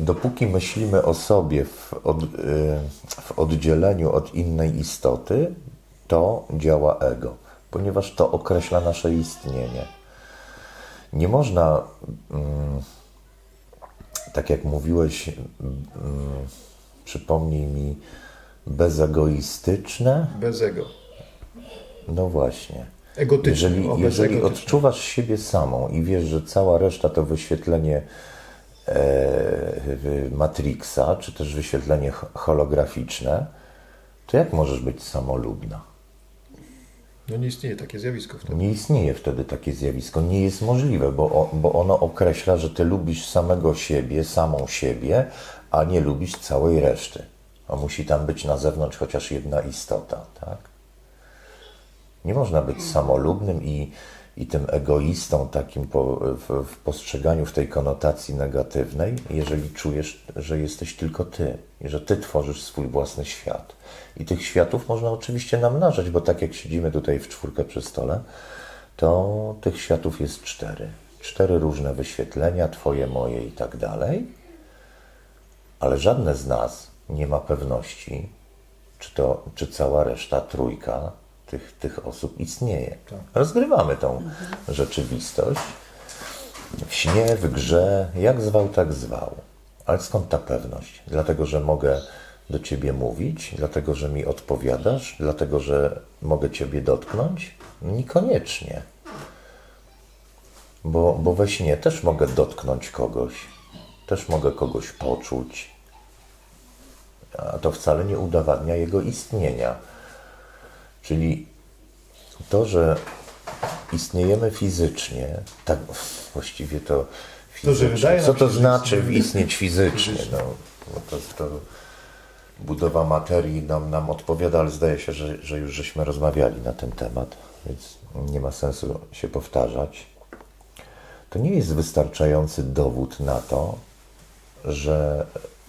dopóki myślimy o sobie w, od, y, w oddzieleniu od innej istoty, to działa ego, ponieważ to określa nasze istnienie. Nie można, mm, tak jak mówiłeś, mm, przypomnij mi, bezegoistyczne. Bez ego. No właśnie. Egotyczny. Jeżeli, jeżeli odczuwasz siebie samą i wiesz, że cała reszta to wyświetlenie Matrixa, czy też wyświetlenie ho- holograficzne, to jak możesz być samolubna? No nie istnieje takie zjawisko wtedy. Nie istnieje wtedy takie zjawisko. Nie jest możliwe, bo, o, bo ono określa, że ty lubisz samego siebie, samą siebie, a nie lubisz całej reszty. A musi tam być na zewnątrz chociaż jedna istota, tak? Nie można być samolubnym i, i tym egoistą takim po, w, w postrzeganiu w tej konotacji negatywnej, jeżeli czujesz, że jesteś tylko ty i że ty tworzysz swój własny świat. I tych światów można oczywiście namnażać, bo tak jak siedzimy tutaj w czwórkę przy stole, to tych światów jest cztery. Cztery różne wyświetlenia, twoje, moje i tak dalej. Ale żadne z nas nie ma pewności, czy, to, czy cała reszta, trójka tych, tych osób istnieje. Rozgrywamy tą rzeczywistość w śnie, w grze, jak zwał, tak zwał. Ale skąd ta pewność? Dlatego, że mogę do ciebie mówić, dlatego, że mi odpowiadasz, dlatego, że mogę ciebie dotknąć? Niekoniecznie. Bo, bo we śnie też mogę dotknąć kogoś, też mogę kogoś poczuć, a to wcale nie udowadnia jego istnienia. Czyli to, że istniejemy fizycznie, tak właściwie to To, fizycznie. nam Co to znaczy istnieć fizycznie? No, to, to budowa materii nam, nam odpowiada, ale zdaje się, że, że już żeśmy rozmawiali na ten temat, więc nie ma sensu się powtarzać. To nie jest wystarczający dowód na to, że,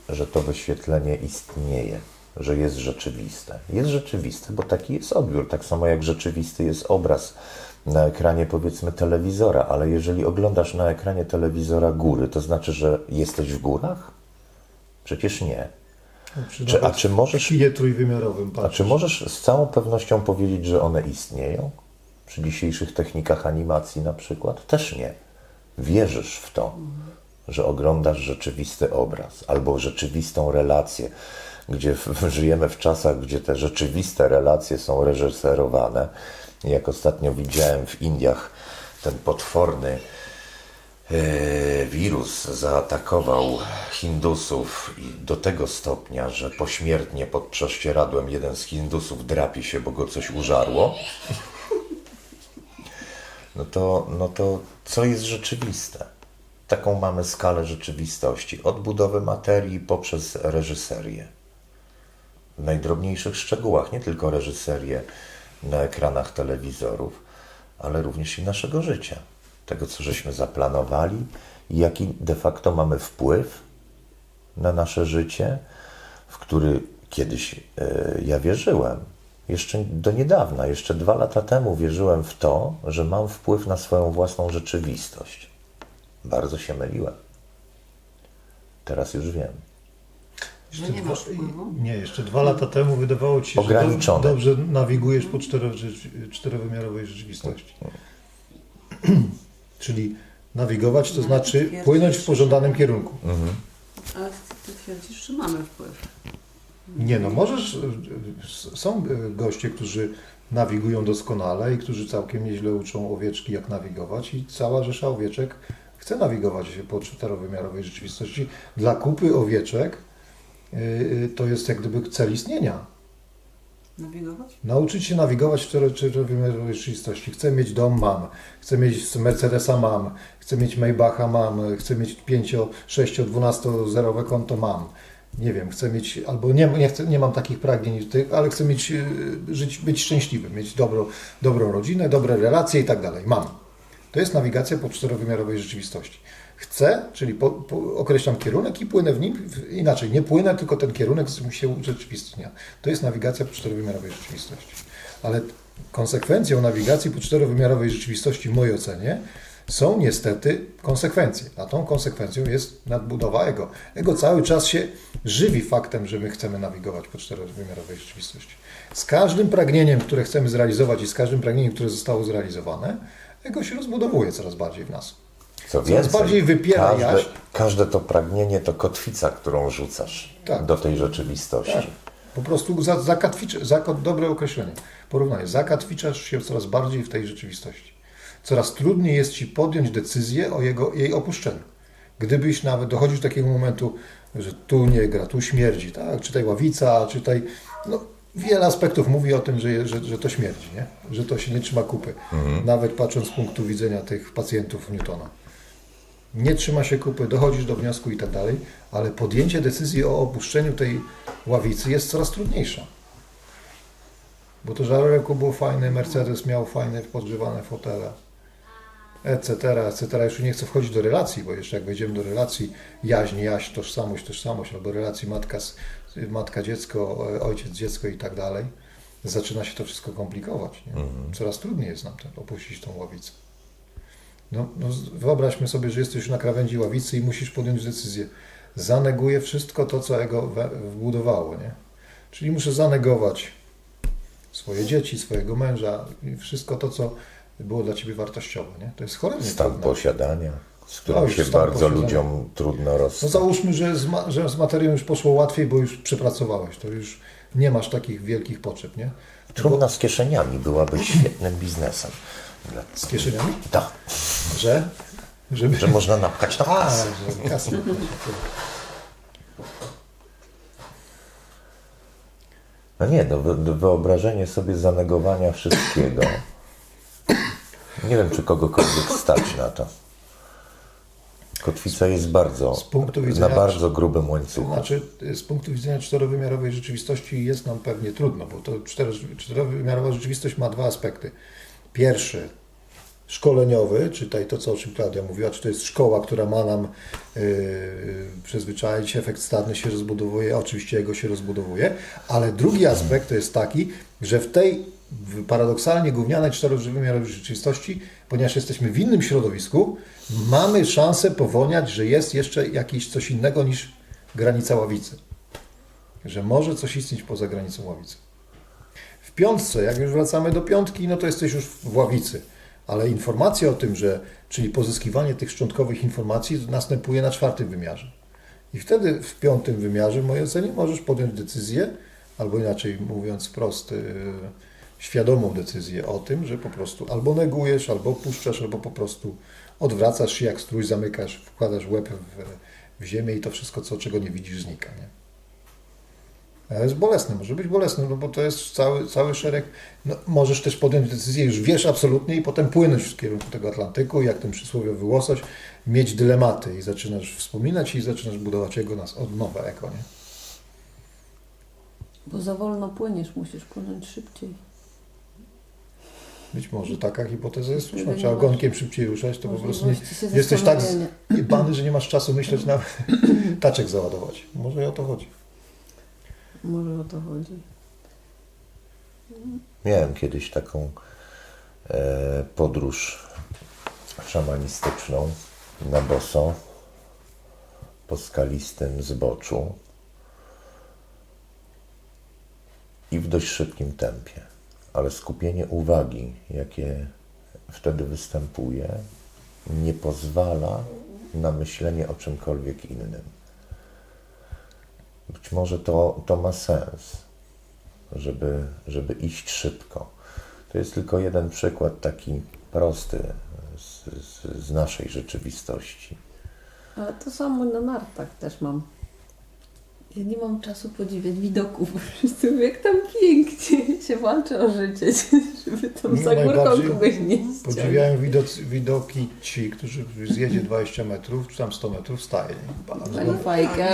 że to wyświetlenie istnieje, że jest rzeczywiste. Jest rzeczywiste, bo taki jest odbiór. Tak samo jak rzeczywisty jest obraz na ekranie, powiedzmy, telewizora, ale jeżeli oglądasz na ekranie telewizora góry, to znaczy, że jesteś w górach? Przecież nie. Czy Czy, a czy możesz trójwymiarowym a czy możesz z całą pewnością powiedzieć, że one istnieją? Przy dzisiejszych technikach animacji na przykład? Też nie. Wierzysz w to, że oglądasz rzeczywisty obraz albo rzeczywistą relację, gdzie w, żyjemy w czasach, gdzie te rzeczywiste relacje są reżyserowane. Jak ostatnio widziałem w Indiach ten potworny e, wirus zaatakował Hindusów i do tego stopnia, że pośmiertnie pod prześcieradłem jeden z Hindusów drapie się, bo go coś użarło. No to, no to co jest rzeczywiste? Taką mamy skalę rzeczywistości. Od budowy materii poprzez reżyserię. W najdrobniejszych szczegółach, nie tylko reżyserię na ekranach telewizorów, ale również i naszego życia. Tego, co żeśmy zaplanowali i jaki de facto mamy wpływ na nasze życie, w który kiedyś e, ja wierzyłem. Jeszcze do niedawna, jeszcze dwa lata temu wierzyłem w to, że mam wpływ na swoją własną rzeczywistość. Bardzo się myliłem. Teraz już wiem. Jeszcze Że nie dwa- masz wpływu? Nie, jeszcze dwa lata temu wydawało ci się, że Ograniczone. do, dobrze nawigujesz po cztero, czterowymiarowej rzeczywistości. Czyli nawigować to No, znaczy płynąć w pożądanym kierunku. Ale ty twierdzisz, że mamy wpływ. Nie no, możesz, są goście, którzy nawigują doskonale i którzy całkiem nieźle uczą owieczki jak nawigować i cała rzesza owieczek chce nawigować po czterowymiarowej rzeczywistości. Dla kupy owieczek to jest jak gdyby cel istnienia. Nawigować? Nauczyć się nawigować w cztero- czterowymiarowej rzeczywistości. Chcę mieć dom, mam. Chcę mieć Mercedesa, mam. Chcę mieć Maybacha, mam. Chcę mieć 5, 6, 12 zerowe konto, mam. Nie wiem, chcę mieć, albo nie, nie, chcę, nie mam takich pragnień, ale chcę mieć, y, żyć, być szczęśliwym, mieć dobro, dobrą rodzinę, dobre relacje i tak dalej. Mam. To jest nawigacja po czterowymiarowej rzeczywistości. Chcę, czyli po, po, określam kierunek i płynę w nim, inaczej, nie płynę, tylko ten kierunek się urzeczywistnia. To jest nawigacja po czterowymiarowej rzeczywistości. Ale konsekwencją nawigacji po czterowymiarowej rzeczywistości w mojej ocenie są niestety konsekwencje, a tą konsekwencją jest nadbudowa ego. Ego cały czas się żywi faktem, że my chcemy nawigować po czterowymiarowej rzeczywistości. Z każdym pragnieniem, które chcemy zrealizować i z każdym pragnieniem, które zostało zrealizowane, ego się rozbudowuje coraz bardziej w nas. Co Coraz więcej, bardziej wypiera każde, każde to pragnienie to kotwica, którą rzucasz Tak. do tej rzeczywistości. Tak. Po prostu za, zakatwicz, zako, dobre określenie, porównanie. Zakatwiczasz się coraz bardziej w tej rzeczywistości. Coraz trudniej jest Ci podjąć decyzję o jego, jej opuszczeniu. Gdybyś nawet dochodził do takiego momentu, że tu nie gra, tu śmierdzi, tak? Czytaj ławica, czytaj... No, wiele aspektów mówi o tym, że, że, że to śmierdzi, nie? Że to się nie trzyma kupy. Nawet patrząc z punktu widzenia tych pacjentów Newtona nie trzyma się kupy, dochodzisz do wniosku i tak dalej, ale podjęcie decyzji o opuszczeniu tej ławicy jest coraz trudniejsze. Bo to żarełko było fajne, Mercedes miał fajne, podgrzewane fotele, etc., etc. Już nie chcę wchodzić do relacji, bo jeszcze jak wejdziemy do relacji jaźń, jaźń, tożsamość, tożsamość, albo relacji matka, matka dziecko, e, ojciec, dziecko i tak dalej, zaczyna się to wszystko komplikować. Nie? Coraz trudniej jest nam ten, opuścić tą ławicę. No, no wyobraźmy sobie, że jesteś już na krawędzi ławicy i musisz podjąć decyzję. Zaneguję wszystko to, co ego we- wbudowało, nie? Czyli muszę zanegować swoje dzieci, swojego męża i wszystko to, co było dla ciebie wartościowe, nie? To jest cholernie Stan trudne. posiadania, z którym się bardzo posiadania. ludziom trudno No rozstać. załóżmy, że z, ma- że z materią już poszło łatwiej, bo już przepracowałeś, to już nie masz takich wielkich potrzeb, nie? Trudna z kieszeniami byłaby świetnym biznesem. Z kieszeniami? Tak, Że? Żeby... że można napchać na A, kasę. że kasę. No nie, no, wy- wyobrażenie sobie zanegowania wszystkiego. Nie wiem, czy kogokolwiek stać na to. Kotwica jest bardzo, punktu na widzenia- bardzo grubym To łańcuchu. znaczy, z punktu widzenia czterowymiarowej rzeczywistości jest nam pewnie trudno, bo to czterowymiarowa rzeczywistość ma dwa aspekty. Pierwszy, szkoleniowy, czytaj to, co o czym Klaudia mówiła, czy to jest szkoła, która ma nam yy, przyzwyczaić, efekt stadny się rozbudowuje, oczywiście jego się rozbudowuje, ale drugi aspekt to jest taki, że w tej paradoksalnie gównianej czterowymiarowej rzeczywistości, ponieważ jesteśmy w innym środowisku, mamy szansę powoniać, że jest jeszcze jakieś coś innego niż granica ławicy. Że może coś istnieć poza granicą ławicy. W piątce, jak już wracamy do piątki, no to jesteś już w ławicy. Ale informacja o tym, że, czyli pozyskiwanie tych szczątkowych informacji następuje na czwartym wymiarze. I wtedy w piątym wymiarze, w mojej ocenie, możesz podjąć decyzję, albo inaczej mówiąc wprost, yy, świadomą decyzję o tym, że po prostu albo negujesz, albo opuszczasz, albo po prostu odwracasz się jak strój, zamykasz, wkładasz łeb w, w ziemię i to wszystko, co, czego nie widzisz, znika. Nie? Ale jest bolesne, może być bolesne, no bo to jest cały, cały szereg. No, możesz też podjąć decyzję, już wiesz absolutnie i potem płynąć w kierunku tego Atlantyku, jak ten przysłowiowy łosoś, mieć dylematy i zaczynasz wspominać i zaczynasz budować jego nas od nowe eko, nie? Bo za wolno płyniesz, musisz płynąć szybciej. Być może taka hipoteza jest słuszna. Trzeba ogonkiem szybciej ruszać, to po prostu nie, jesteś tak jebany, że nie masz czasu myśleć nawet taczek załadować. Może i o to chodzi. Może o to chodzi. Miałem kiedyś taką e, podróż szamanistyczną na boso po skalistym zboczu i w dość szybkim tempie. Ale skupienie uwagi, jakie wtedy występuje, nie pozwala na myślenie o czymkolwiek innym. Być może to, to ma sens żeby, żeby iść szybko. To jest tylko jeden przykład taki prosty z, z, z naszej rzeczywistości. Ale to samo na nartach też mam. Ja nie mam czasu podziwiać widoków, bo wszyscy mówią, jak tam pięknie się walczy o życie, żeby tam za górką najbardziej kogoś nie ściągnąć. Podziwiają widoc, widoki ci, którzy zjedzie 20 metrów, czy tam 100 metrów, staje.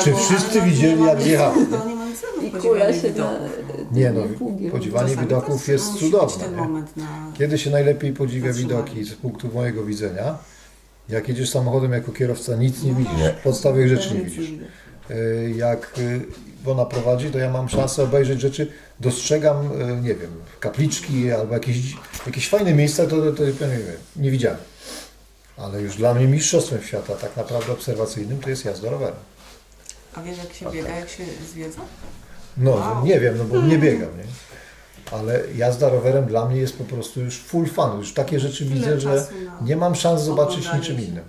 Czy bo- wszyscy widzieli, jak jechał? To nie ma nic I podziwiania kula się na... widoków. Nie no, pługi podziwianie Czasami widoków jest musi być cudowne. ten nie? moment na... Kiedy się najlepiej podziwia Zatrzymanie. widoki z punktu mojego widzenia? Jak jedziesz samochodem jako kierowca, nic nie No widzisz. Nie. Podstawowych rzeczy nie widzisz. Y, Jak y, ona prowadzi, to ja mam szansę obejrzeć rzeczy, dostrzegam, y, nie wiem, kapliczki albo jakieś, jakieś fajne miejsca, to, to, to nie, wiem, nie widziałem. Ale już dla mnie mistrzostwem świata, tak naprawdę obserwacyjnym, to jest jazda rowerem. A wiesz jak się biega, jak się zwiedza? No, Wow. nie wiem, no bo nie biegam, nie? Ale jazda rowerem dla mnie jest po prostu już full fun. Już takie rzeczy widzę, że na nie mam szans zobaczyć niczym innym.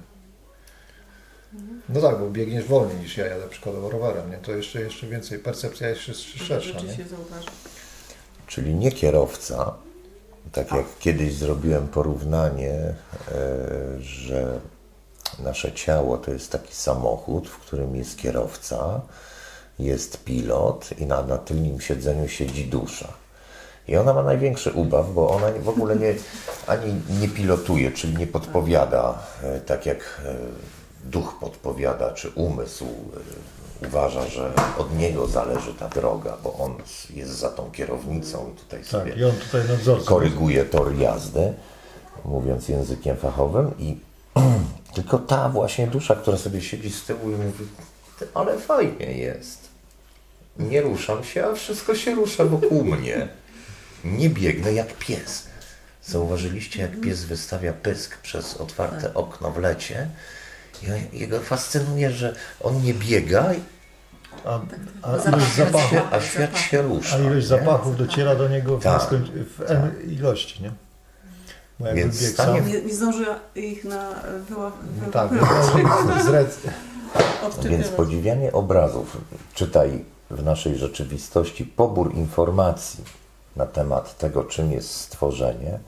No tak, bo biegniesz wolniej niż ja jadę przykładowo rowerem, nie? To jeszcze, jeszcze więcej, percepcja jest jeszcze szersza, rzeczy nie? się zauważy. Czyli nie kierowca, tak jak kiedyś zrobiłem porównanie, e, że nasze ciało to jest taki samochód, w którym jest kierowca, jest pilot i na, na tylnym siedzeniu siedzi dusza. I ona ma największy ubaw, bo ona w ogóle nie, ani nie pilotuje, czyli nie podpowiada, e, tak jak e, duch podpowiada, czy umysł e, uważa, że od niego zależy ta droga, bo on jest za tą kierownicą i tutaj sobie Tak, i on tutaj koryguje tor jazdy, mówiąc językiem fachowym i tylko ta właśnie dusza, która sobie siedzi z tyłu i mówi, "Ty, ale fajnie jest. Nie ruszam się, a wszystko się rusza wokół mnie. Nie biegnę jak pies. Zauważyliście, jak pies wystawia pysk przez otwarte okno w lecie? Jego fascynuje, że on nie biega, A, a Zapach ilość, jest- zapachu, a świat się rusza. a ilość nie? zapachów dociera do niego w, Tak, w N ilości, nie? Bo jakby Więc stanie sam, Nie, nie zdąży ich na wyła... no tak, zrec... Więc podziwianie obrazów, czytaj w naszej rzeczywistości pobór informacji na temat tego, czym jest stworzenie,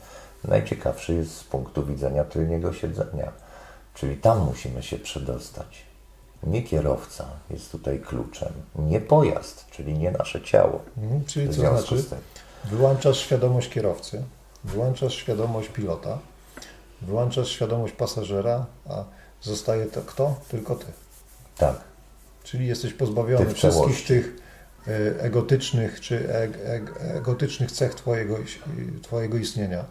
najciekawszy jest z punktu widzenia tylniego siedzenia. Czyli tam musimy się przedostać. Nie kierowca jest tutaj kluczem, nie pojazd, czyli nie nasze ciało. Mhm, Czyli W co znaczy? Wyłączasz świadomość kierowcy, wyłączasz świadomość pilota, wyłączasz świadomość pasażera, a zostaje to kto? Tylko ty. Tak, Czyli jesteś pozbawiony Ty wszystkich tych e, egotycznych czy eg, eg, egotycznych cech twojego, twojego istnienia.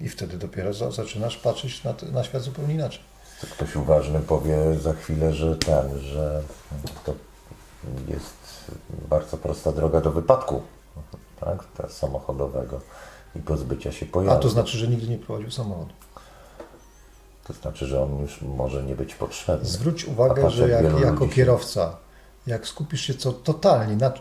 I wtedy dopiero za, zaczynasz patrzeć na, na świat zupełnie inaczej. to ktoś uważny powie za chwilę, że ten, że to jest bardzo prosta droga do wypadku, tak, ta samochodowego i pozbycia się A pojazdu. to znaczy, że nigdy nie prowadził samochodu. To znaczy, że on już może nie być potrzebny. Zwróć A uwagę, patrz, że jak jako kierowca, jak skupisz się co totalnie na,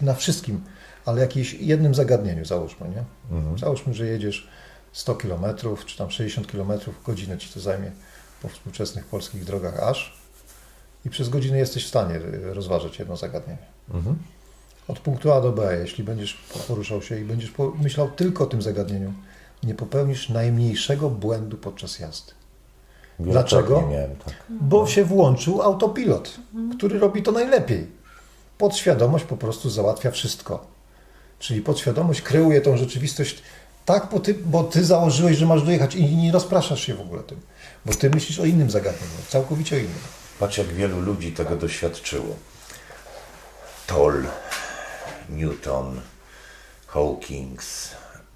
na wszystkim, ale jakimś jednym zagadnieniu załóżmy, nie? Mhm. Załóżmy, że jedziesz 100 km, czy tam 60 km, godzinę ci to zajmie po współczesnych polskich drogach aż i przez godzinę jesteś w stanie rozważyć jedno zagadnienie. Mhm. Od punktu A do B, jeśli będziesz poruszał się i będziesz myślał tylko o tym zagadnieniu, nie popełnisz najmniejszego błędu podczas jazdy. Wielokrotnie Dlaczego? Miałem tak. Bo się włączył autopilot, który robi to najlepiej. Podświadomość po prostu załatwia wszystko. Czyli podświadomość kreuje tą rzeczywistość tak, bo ty, bo ty założyłeś, że masz dojechać i nie rozpraszasz się w ogóle tym. Bo ty myślisz o innym zagadnieniu, całkowicie o innym. Patrz, jak wielu ludzi tego doświadczyło. Toll, Newton, Hawkins,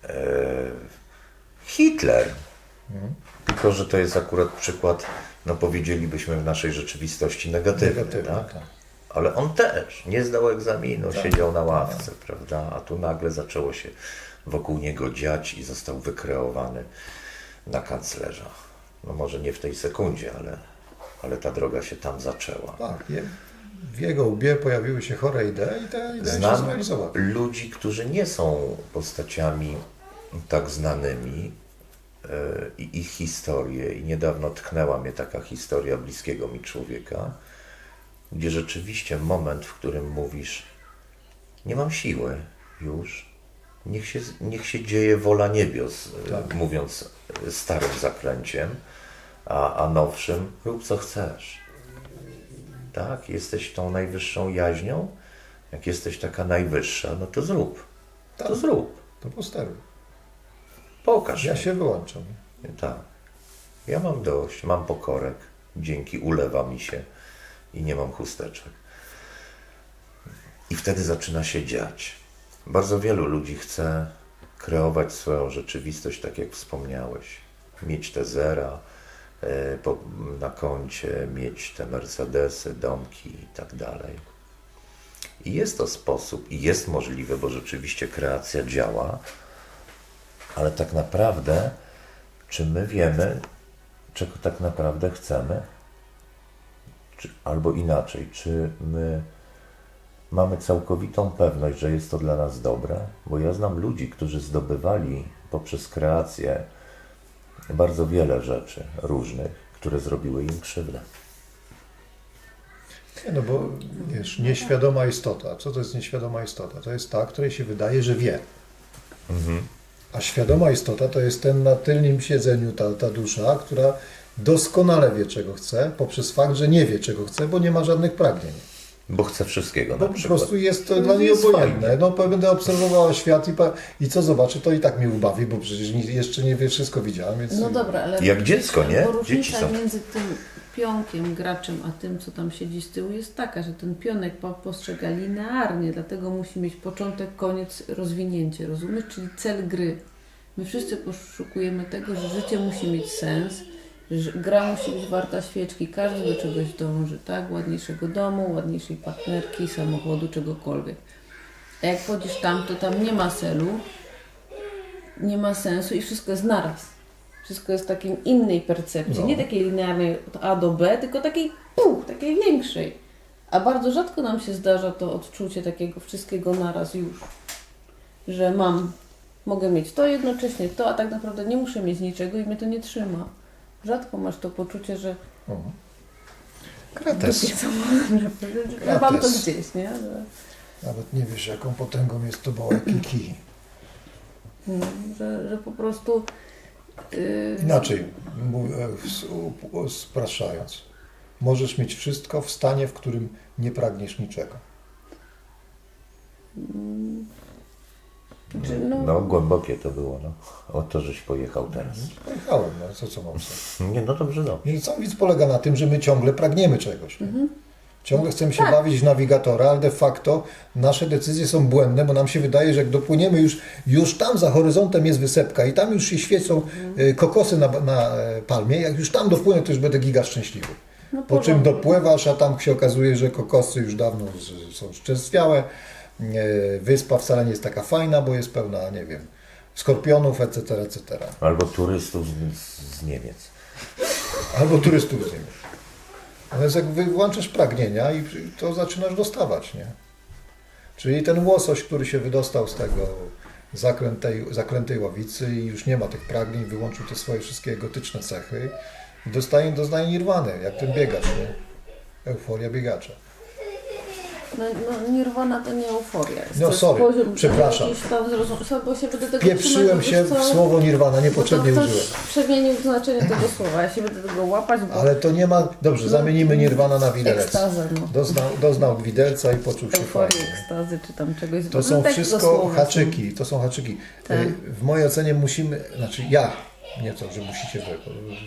e, Hitler. Tylko, że to jest akurat przykład, no powiedzielibyśmy w naszej rzeczywistości negatywny, Negatywny, tak? tak. Ale on też nie zdał egzaminu, Tak, siedział na ławce, prawda? A tu nagle zaczęło się wokół niego dziać i został wykreowany na kanclerza. No może nie w tej sekundzie, ale, ale ta droga się tam zaczęła. Tak, w jego łbie pojawiły się chore idee i te idee się Znam zrealizowały. ludzi, którzy nie są postaciami tak znanymi e, i ich historie. I niedawno tknęła mnie taka historia bliskiego mi człowieka, gdzie rzeczywiście moment, w którym mówisz, nie mam siły już, niech się, niech się dzieje wola niebios, e, Tak. mówiąc e, starym zaklęciem, a, a nowszym, rób co chcesz. Tak, jesteś tą najwyższą jaźnią, jak jesteś taka najwyższa, no to zrób. To Tak. zrób. To posteruj. Pokaż. Ja mi. się wyłączam. Tak. Ja mam dość, mam pokorek. Dzięki ulewa mi się i nie mam chusteczek. I wtedy zaczyna się dziać. Bardzo wielu ludzi chce kreować swoją rzeczywistość, tak jak wspomniałeś. Mieć te zera e, na koncie, mieć te Mercedesy, domki i tak dalej. I jest to sposób, i jest możliwe, bo rzeczywiście kreacja działa, ale tak naprawdę, czy my wiemy, czego tak naprawdę chcemy? Czy, albo inaczej, czy my mamy całkowitą pewność, że jest to dla nas dobre? Bo ja znam ludzi, którzy zdobywali poprzez kreację bardzo wiele rzeczy różnych, które zrobiły im krzywdę. Nie, no bo wiesz, nieświadoma istota. Co to jest nieświadoma istota? To jest ta, której się wydaje, że wie. A świadoma istota to jest ten na tylnym siedzeniu, ta, ta dusza, która doskonale wie, czego chce, poprzez fakt, że nie wie, czego chce, bo nie ma żadnych pragnień. Bo chcę wszystkiego Bo na po przykład. prostu jest to No, dla niej obojętne. No, będę obserwowała świat i, i co zobaczy, to i tak mnie ubawi, bo przecież nie, jeszcze nie wie, wszystko widziałam, więc... No dobra, ale Jak dziecko, nie? Bo różnica Dzieci są. między tym pionkiem, graczem, a tym, co tam siedzi z tyłu jest taka, że ten pionek po- postrzega linearnie, dlatego musi mieć początek, koniec, rozwinięcie, rozumiesz? Czyli cel gry. My wszyscy poszukujemy tego, że życie musi mieć sens, gra musi być warta świeczki, każdy do czegoś dąży, tak? Ładniejszego domu, ładniejszej partnerki, samochodu, czegokolwiek. A jak wchodzisz tam, to tam nie ma celu, nie ma sensu i wszystko jest naraz. Wszystko jest w takiej innej percepcji, No. nie takiej linearnej od A do B, tylko takiej puch, takiej większej. A bardzo rzadko nam się zdarza to odczucie takiego wszystkiego naraz już. Że mam, mogę mieć to jednocześnie to, a tak naprawdę nie muszę mieć niczego i mnie to nie trzyma. Rzadko masz to poczucie, że O. Krates. dupie co że mam to gdzieś, nie? Że, Nawet nie wiesz, jaką potęgą jest to bałek i kij. no, że, że po prostu yy, Inaczej, e, spraszając. Możesz mieć wszystko w stanie, w którym nie pragniesz niczego. Znaczy, no, No, głębokie to było, no. O to, żeś pojechał teraz. Pojechałem, no co, co mam sobie. Nie, no dobrze, no. I sam widz polega na tym, że my ciągle pragniemy czegoś. nie? Ciągle chcemy się Tak. bawić w nawigatora, ale de facto nasze decyzje są błędne, bo nam się wydaje, że jak dopłyniemy już, już tam za horyzontem jest wysepka i tam już się świecą y, kokosy na, na e, palmie, jak już tam dopłynę, to już będę giga szczęśliwy. no Po czym dopływasz, a tam się okazuje, że kokosy już dawno z- są szczęstwiałe. E, Wyspa wcale nie jest taka fajna, bo jest pełna, nie wiem, skorpionów, etc., etc. Albo turystów z, z Niemiec. Albo turystów z nimi. Natomiast jak wy- włączasz pragnienia i to zaczynasz dostawać, nie? Czyli ten łosoś, który się wydostał z tego zaklętej, zaklętej ławicy i już nie ma tych pragnień, wyłączył te swoje wszystkie egotyczne cechy i dostaje, doznaje nirwany, jak ten biegacz, nie? Euforia biegacza. No, no nirwana to nie euforia. Jest No, sorry, poziom, przepraszam. tam zrozum- bo się będę tego Pieprzyłem się w słowo nirwana, niepotrzebnie ktoś użyłem. przemienił znaczenie tego słowa. Ja się będę tego łapać, bo Ale to nie ma... Dobrze, zamienimy nirwana na widelec. ekstazę, no. Doznał, doznał widelca i poczuł się Euforii, fajnie. ekstazy, czy tam czegoś. To no, są tego wszystko haczyki, to są haczyki. Tak. Y, W mojej ocenie musimy, znaczy ja, nie to, że musicie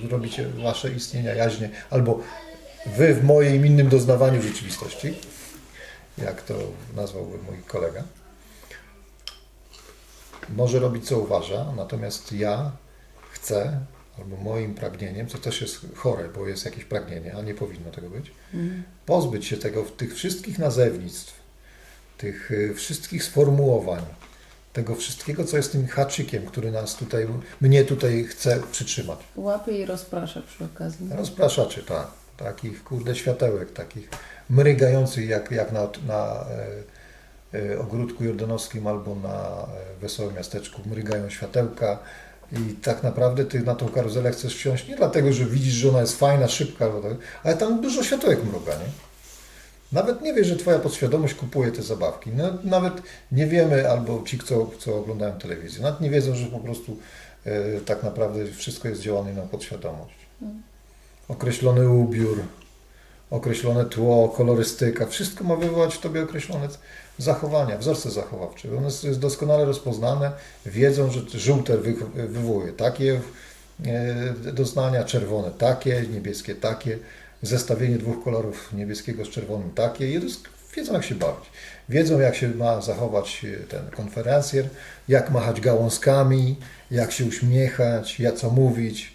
wy, robicie wasze istnienia jaźnie, albo wy w moim innym doznawaniu rzeczywistości, jak to nazwałby mój kolega, może robić co uważa, natomiast ja chcę, albo moim pragnieniem, co też jest chore, bo jest jakieś pragnienie, a nie powinno tego być, pozbyć się tego, tych wszystkich nazewnictw, tych y, wszystkich sformułowań, tego wszystkiego, co jest tym haczykiem, który nas tutaj, mnie tutaj chce przytrzymać. Łapie i rozprasza przy okazji. Rozpraszaczy, tak. Takich, kurde, światełek, takich mrygających jak, jak na, na e, e, ogródku jordanowskim albo na e, Wesołym Miasteczku mrygają światełka i tak naprawdę ty na tą karuzelę chcesz wsiąść nie dlatego, że widzisz, że ona jest fajna, szybka, tak, ale tam dużo światełek mruga, nie? Nawet nie wiesz, że twoja podświadomość kupuje te zabawki. No, nawet nie wiemy, albo ci, co, co oglądają telewizję, nawet nie wiedzą, że po prostu tak naprawdę wszystko jest działane na podświadomość. Określony ubiór, określone tło, kolorystyka, wszystko ma wywołać w tobie określone zachowania, wzorce zachowawcze. One jest doskonale rozpoznane, wiedzą, że żółte wy- wywołuje takie e, doznania, czerwone takie, niebieskie takie, zestawienie dwóch kolorów niebieskiego z czerwonym takie wiedzą jak się bawić. Wiedzą jak się ma zachować e, ten konferencjer, jak machać gałązkami, jak się uśmiechać, jak co mówić.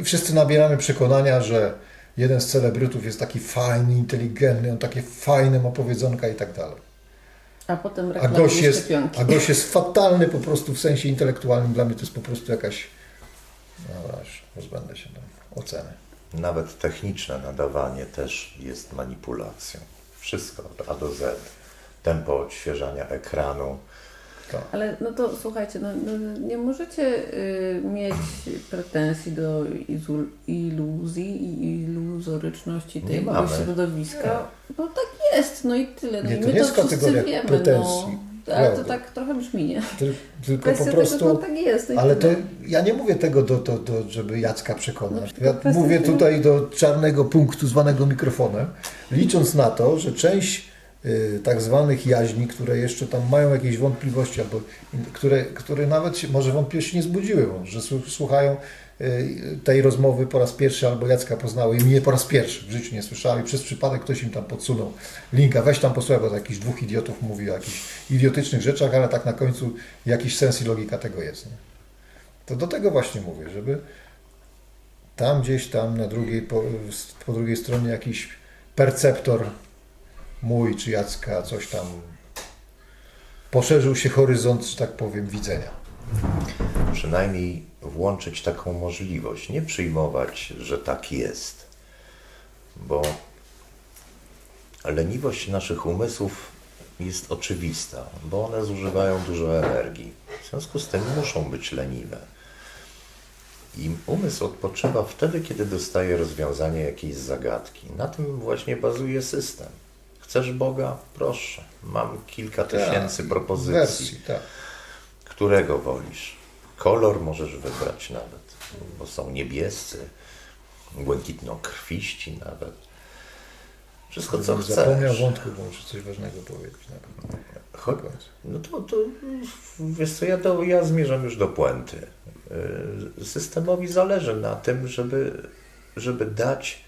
I wszyscy nabieramy przekonania, że jeden z celebrytów jest taki fajny, inteligentny, on takie fajne ma powiedzonka i tak dalej. A potem A gość, jest, a gość jest fatalny po prostu w sensie intelektualnym. Dla mnie to jest po prostu jakaś No właśnie, pozbędę się tam oceny. Nawet techniczne nadawanie też jest manipulacją. Wszystko od A do Z. Tempo odświeżania ekranu. To. Ale no to słuchajcie, no, no, nie możecie y, mieć pretensji do izul, iluzji i iluzoryczności Nie tego mamy. środowiska. No tak jest, no i tyle. No Nie, i to my nie jest to wszyscy kategoria wiemy, pretensji, no. Ale to prawda. tak trochę brzmi, nie? Tyl- Tylko Kwestia po tego, prostu... no tak jest. No i Ale to tyle. ja nie mówię tego, do, do, do, żeby Jacka przekonać. No, Ja kwestia mówię tego- tutaj do czarnego punktu zwanego mikrofonem, licząc na to, że część tak zwanych jaźni, które jeszcze tam mają jakieś wątpliwości, albo które, które nawet się, może wątpliwości nie zbudziły, że słu- słuchają y, tej rozmowy po raz pierwszy, albo Jacka poznały i mnie po raz pierwszy w życiu nie słyszałem i przez przypadek ktoś im tam podsunął linka, weź tam posłuchaj, bo to jakichś dwóch idiotów mówi o jakichś idiotycznych rzeczach, ale tak na końcu jakiś sens i logika tego jest. Nie? To do tego właśnie mówię, żeby tam gdzieś tam na drugiej, po, po drugiej stronie jakiś perceptor mój czy Jacka, coś tam poszerzył się horyzont, że tak powiem, widzenia. Przynajmniej włączyć taką możliwość. Nie przyjmować, że tak jest. Bo leniwość naszych umysłów jest oczywista, bo one zużywają dużo energii. W związku z tym muszą być leniwe. I umysł odpoczywa wtedy, kiedy dostaje rozwiązanie jakiejś zagadki. Na tym właśnie bazuje system. Chcesz Boga? Proszę. Mam kilka tysięcy propozycji. Wersji, tak. Którego wolisz? Kolor możesz wybrać nawet, bo są niebiescy, błękitno-krwiści nawet. Wszystko, co Zapomniał chcesz. wątku, bo muszę coś ważnego powiedzieć. Na Cho- koniec. No to, to wiesz co, ja, do, ja zmierzam już do puenty. Yy, Systemowi zależy na tym, żeby, żeby dać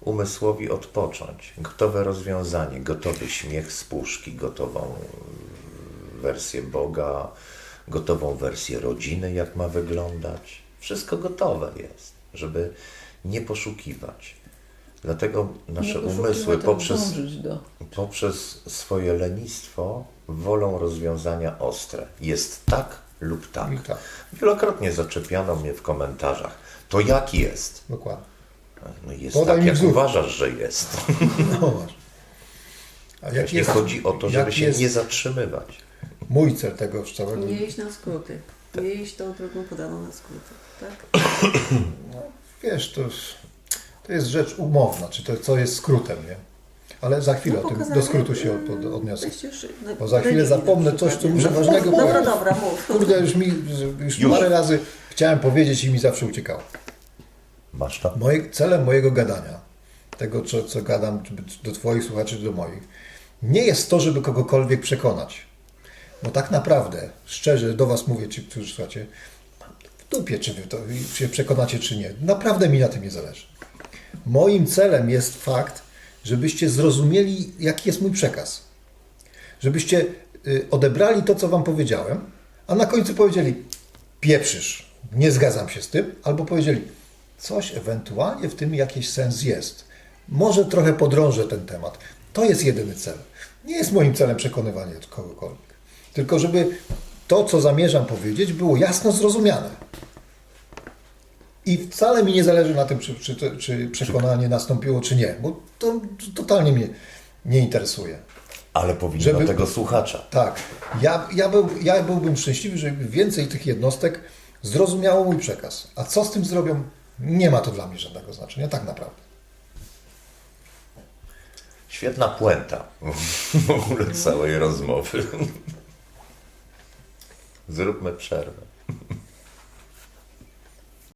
umysłowi odpocząć. Gotowe rozwiązanie, gotowy śmiech z puszki, gotową wersję Boga, gotową wersję rodziny, jak ma wyglądać. Wszystko gotowe jest, żeby nie poszukiwać. Dlatego nasze umysły poprzez poprzez swoje lenistwo wolą rozwiązania ostre. Jest tak lub tak. Tak, Wielokrotnie zaczepiano mnie w komentarzach. To jak jest? dokładnie. No jest Podaj tak, mi jak wzór. uważasz, że jest. No masz. A jak Właśnie jest, chodzi o to, żeby jak się jest nie zatrzymywać. mój cel tego całego Nie iść na skróty. Nie iść tą drogą podaną na skróty. Tak? Wiesz, to, to jest rzecz umowna, czy to co jest skrótem, nie? Ale za chwilę o tym, do skrótu się od, od, odniosę. Już, no, Bo za chwilę religii na zapomnę coś, co nie? muszę No, ważnego Dobra, powiedzieć. dobra, mów. Kurde, już mi już, Już. parę razy chciałem powiedzieć i mi zawsze uciekało. Masz? Moje, celem mojego gadania, tego co, co gadam czy do Twoich słuchaczy, czy do moich, nie jest to, żeby kogokolwiek przekonać. Bo tak naprawdę, szczerze do Was mówię, ci, którzy słuchacie, w dupie, czy Wy to, czy się przekonacie, czy nie. Naprawdę mi na tym nie zależy. Moim celem jest fakt, żebyście zrozumieli, jaki jest mój przekaz. Żebyście y, odebrali to, co Wam powiedziałem, a na końcu powiedzieli, pieprzysz, nie zgadzam się z tym, albo powiedzieli, coś ewentualnie w tym jakiś sens jest. Może trochę podrążę ten temat. To jest jedyny cel. Nie jest moim celem przekonywanie kogokolwiek. Tylko żeby to, co zamierzam powiedzieć, było jasno zrozumiane. I wcale mi nie zależy na tym, czy, czy, czy przekonanie nastąpiło, czy nie, bo to totalnie mnie nie interesuje. Ale powinno Żeby- tego słuchacza. Tak, ja, ja, był, ja byłbym szczęśliwy, żeby więcej tych jednostek zrozumiało mój przekaz. A co z tym zrobią, nie ma to dla mnie żadnego znaczenia, tak naprawdę. Świetna puenta w ogóle całej rozmowy. Zróbmy przerwę.